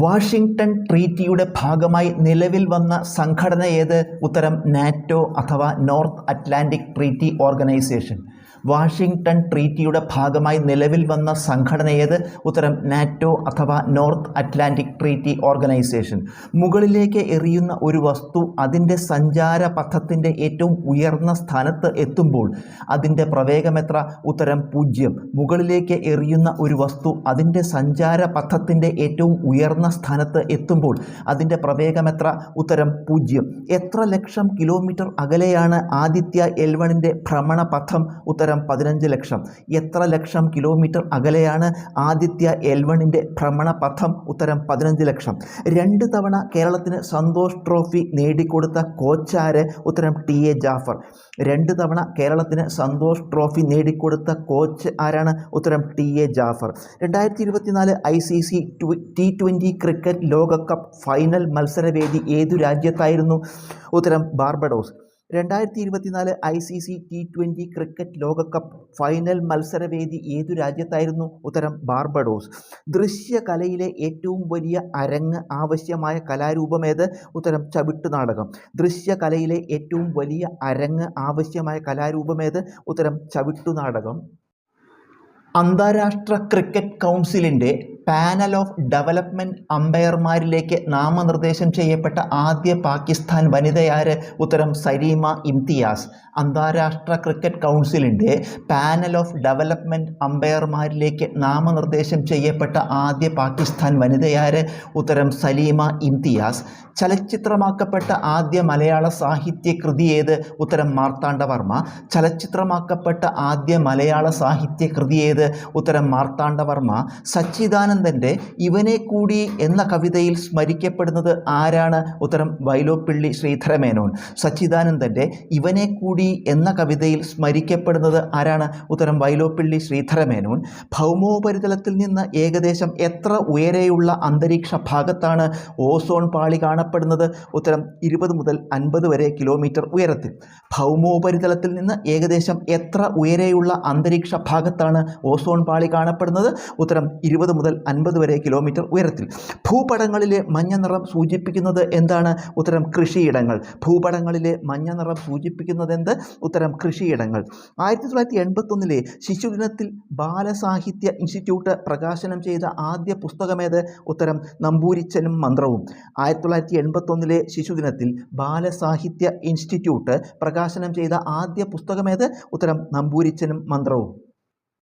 Washington ട്രീറ്റിയുടെ ഭാഗമായി നിലവിൽ വന്ന സംഘടന ഏത്? ഉത്തരം നാറ്റോ അഥവാ North Atlantic Treaty Organisation. Washington ട്രീറ്റിയുടെ ഭാഗമായി നിലവിൽ വന്ന സംഘടനയേത് ഉത്തരം നാറ്റോ അഥവാ നോർത്ത് അറ്റ്ലാന്റിക് ട്രീറ്റി ഓർഗനൈസേഷൻ. മുകളിലേക്ക് എറിയുന്ന ഒരു വസ്തു അതിന്റെ സഞ്ചാര പഥത്തിന്റെ ഏറ്റവും ഉയർന്ന സ്ഥാനത്ത് എത്തുമ്പോൾ അതിന്റെ പ്രവേഗമെത്ര ഉത്തരം പൂജ്യം. മുകളിലേക്ക് എറിയുന്ന ഒരു വസ്തു അതിന്റെ സഞ്ചാര പഥത്തിന്റെ ഏറ്റവും ഉയർന്ന സ്ഥാനത്ത് എത്തുമ്പോൾ അതിന്റെ പ്രവേഗമെത്ര ഉത്തരം പൂജ്യം. എത്ര ലക്ഷം കിലോമീറ്റർ അകലെയാണ് ആദിത്യ എൽവണിന്റെ ഭ്രമണപഥം? ഉത്തരം പതിനഞ്ച് ലക്ഷം. എത്ര ലക്ഷം കിലോമീറ്റർ അകലെയാണ് ആദിത്യ എൽ വണിന്റെ ഭ്രമണപഥം? ഉത്തരം പതിനഞ്ച് ലക്ഷം. രണ്ട് തവണ കേരളത്തിന് സന്തോഷ് ട്രോഫി നേടിക്കൊടുത്ത കോച്ചാര്? ഉത്തരം ടി എ ജാഫർ. രണ്ട് തവണ കേരളത്തിന് സന്തോഷ് ട്രോഫി നേടിക്കൊടുത്ത കോച്ച് ആരാണ്? ഉത്തരം ടി എ ജാഫർ. രണ്ടായിരത്തി ഇരുപത്തിനാല് I C C T twenty cricket ലോകകപ്പ് ഫൈനൽ മത്സരവേദി ഏതു രാജ്യത്തായിരുന്നു? ഉത്തരം ബാർബഡോസ്. രണ്ടായിരത്തി ഇരുപത്തിനാല് I C C T twenty cricket ലോകകപ്പ് ഫൈനൽ മത്സരവേദി ഏതു രാജ്യത്തായിരുന്നു? ഉത്തരം ബാർബഡോസ്. ദൃശ്യകലയിലെ ഏറ്റവും വലിയ അരങ്ങ് ആവശ്യമായ കലാരൂപമേത്? ഉത്തരം ചവിട്ടുനാടകം ദൃശ്യകലയിലെ ഏറ്റവും വലിയ അരങ്ങ് ആവശ്യമായ കലാരൂപമേത്? ഉത്തരം ചവിട്ടുനാടകം അന്താരാഷ്ട്ര ക്രിക്കറ്റ് കൗൺസിലിന്റെ പാനൽ ഓഫ് ഡെവലപ്മെന്റ് അമ്പയർമാരിലേക്ക് നാമനിർദ്ദേശം ചെയ്യപ്പെട്ട ആദ്യ പാകിസ്ഥാൻ വനിതയാര് ഉത്തരം സരീമ ഇംതിയാസ്. അന്താരാഷ്ട്ര ക്രിക്കറ്റ് കൗൺസിലിന്റെ പാനൽ ഓഫ് ഡെവലപ്മെന്റ് അമ്പയർമാരിലേക്ക് നാമനിർദ്ദേശം ചെയ്യപ്പെട്ട ആദ്യ പാകിസ്ഥാൻ വനിതയാര് ഉത്തരം സലീമ ഇംതിയാസ്. ചലച്ചിത്രമാക്കപ്പെട്ട ആദ്യ മലയാള സാഹിത്യ കൃതി ഏത്? ഉത്തരം മാർത്താണ്ഡവർമ്മ ചലച്ചിത്രമാക്കപ്പെട്ട ആദ്യ മലയാള സാഹിത്യ കൃതി ഏത്? ഉത്തരം മാർത്താണ്ഡവർമ്മ സച്ചിദാനന്ദന്റെ ഇവനെ കൂടി എന്ന കവിതയിൽ സ്മരിക്കപ്പെടുന്നത് ആരാണ്? ഉത്തരം വൈലോപ്പിള്ളി ശ്രീധരമേനോൻ. സച്ചിദാനന്ദന്റെ ഇവനെ കൂടി എന്ന കവിതയിൽ സ്മരിക്കപ്പെടുന്നത് ആരാണ്? ഉത്തരം വൈലോപ്പിള്ളി ശ്രീധരമേനോൻ. ഭൗമോപരിതലത്തിൽ നിന്ന് ഏകദേശം എത്ര ഉയരെയുള്ള അന്തരീക്ഷ ഭാഗത്താണ് ഓസോൺ പാളി കാണപ്പെടുന്നത്? ഉത്തരം ഇരുപത് മുതൽ അൻപത് വരെ കിലോമീറ്റർ ഉയരത്തിൽ. ഭൗമോപരിതലത്തിൽ നിന്ന് ഏകദേശം എത്ര ഉയരെയുള്ള അന്തരീക്ഷ ഭാഗത്താണ് ഓസോൺ പാളി കാണപ്പെടുന്നത്? ഉത്തരം ഇരുപത് മുതൽ അൻപത് വരെ കിലോമീറ്റർ ഉയരത്തിൽ. ഭൂപടങ്ങളിലെ മഞ്ഞ നിറം സൂചിപ്പിക്കുന്നത് എന്താണ്? ഉത്തരം കൃഷിയിടങ്ങൾ. ഭൂപടങ്ങളിലെ മഞ്ഞ നിറം സൂചിപ്പിക്കുന്നത് എന്ത്? ഉത്തരം കൃഷിയിടങ്ങൾ. ആയിരത്തി തൊള്ളായിരത്തി എൺപത്തൊന്നിലെ ശിശുദിനത്തിൽ ബാലസാഹിത്യ ഇൻസ്റ്റിറ്റ്യൂട്ട് പ്രകാശനം ചെയ്ത ആദ്യ പുസ്തകമേത്? ഉത്തരം നമ്പൂരിച്ചനും മന്ത്രവും. ആയിരത്തി തൊള്ളായിരത്തി എൺപത്തൊന്നിലെ ശിശുദിനത്തിൽ ബാലസാഹിത്യ ഇൻസ്റ്റിറ്റ്യൂട്ട് പ്രകാശനം ചെയ്ത ആദ്യ പുസ്തകമേത്? ഉത്തരം നമ്പൂരിച്ചനും മന്ത്രവും.